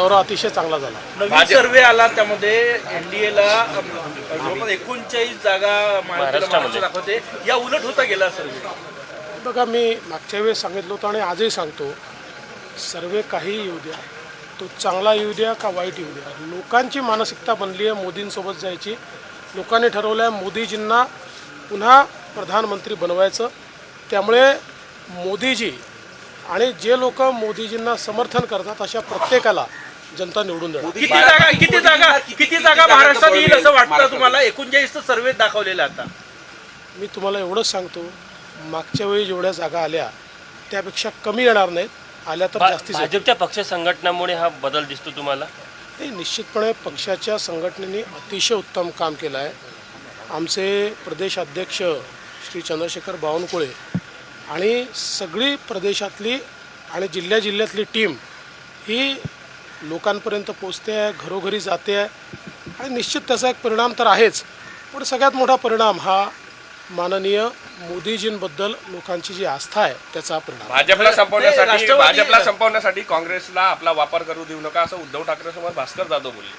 दौरा अतिशय चांगला झाला. नवीन सर्वे आला त्यामध्ये एनडीएला जवळपास एकोणचाळीस जागा महाराष्ट्र दाखवते. या उलट होता गेला सर्वे बघा मी मागच्या वेळेस सांगितलं होतं आणि आजही सांगतो सर्वे काही येऊ द्या. तो चांगला येऊ द्या का वाईट येऊ द्या? लोकांची मानसिकता बनली आहे मोदींसोबत जायची. लोकांनी ठरवलं आहे मोदीजींना पुन्हा प्रधानमंत्री बनवायचं. त्यामुळे मोदीजी आणि जे लोक मोदीजींना समर्थन करतात अशा प्रत्येकाला जनता निवडून देणार. किती जागा किती जागा किती जागा महाराष्ट्रात येईल असं वाटतं तुम्हाला? एकोणचाळीस सर्वे दाखवलेला आता. मी तुम्हाला एवढंच सांगतो मागच्या वेळी जेवढ्या जागा आल्या त्यापेक्षा कमी येणार नाहीत. आल्या तर जास्तीच येतील. भाजपच्या पक्ष संघटनामुळे हा बदल दिसतो तुम्हाला? नाही निश्चितपणे पक्षाच्या संघटनेने अतिशय उत्तम काम केलं आहे आमचे प्रदेश अध्यक्ष श्री चंद्रशेखर बावनकुळे आणि सगळी प्रदेशातली आणि जिल्ह्या जिल्ह्यातली टीम ही लोकांपर्यंत पोचते आहे घरोघरी जाते आहे. आणि निश्चित त्याचा एक परिणाम तर आहेच. पण सगळ्यात मोठा परिणाम हा माननीय मोदीजींबद्दल लोकांची जी आस्था आहे त्याचा परिणाम भाजपला संपवण्यासाठी भाजपला संपवण्यासाठी काँग्रेसला आपला वापर करू देऊ नका असं उद्धव ठाकरे समोर भास्कर जाधव बोलले.